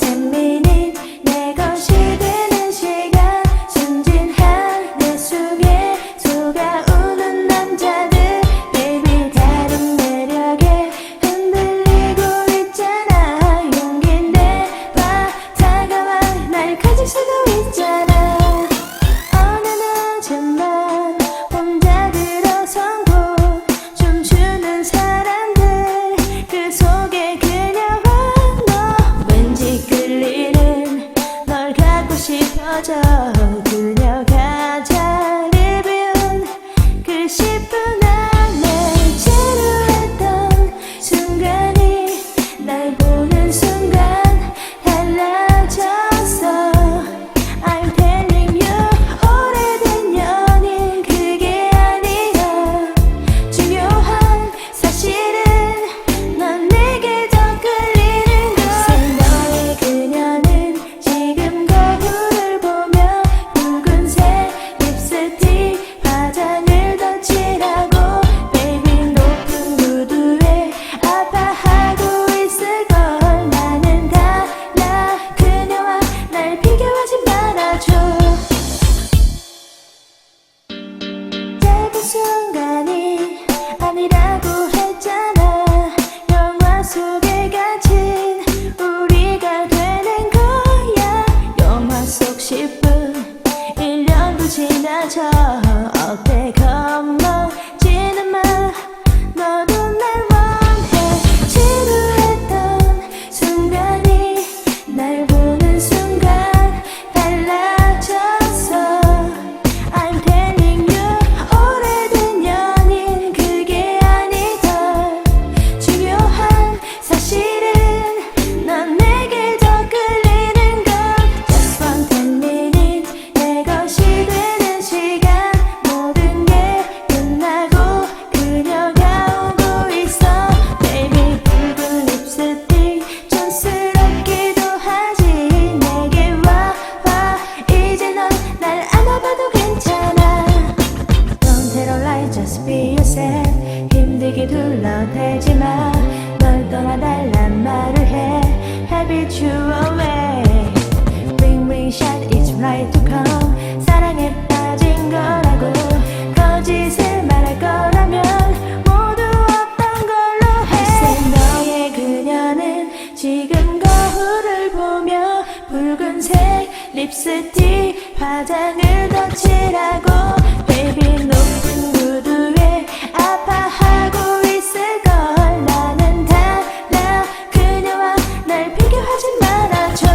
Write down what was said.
재미는 내 것이 되는 시간. 순진한 내 숨에 속아 우는 남자들. Baby 다른 매력에 흔들리고 있잖아. 용기 내봐 다가와. 날 가질 수도 있잖아. 다시 펴져 SBSN 힘들게 둘러대지 마널 떠나달란 말을 해. Habit you away Ring ring shot it's right to come. 사랑에 빠진 거라고. 거짓을 말할 거라면 모두 없던 걸로 해. 글쎄 너의 그녀는 지금 거울을 보며 붉은색 립스틱 화장을 덧칠하고 말아줘.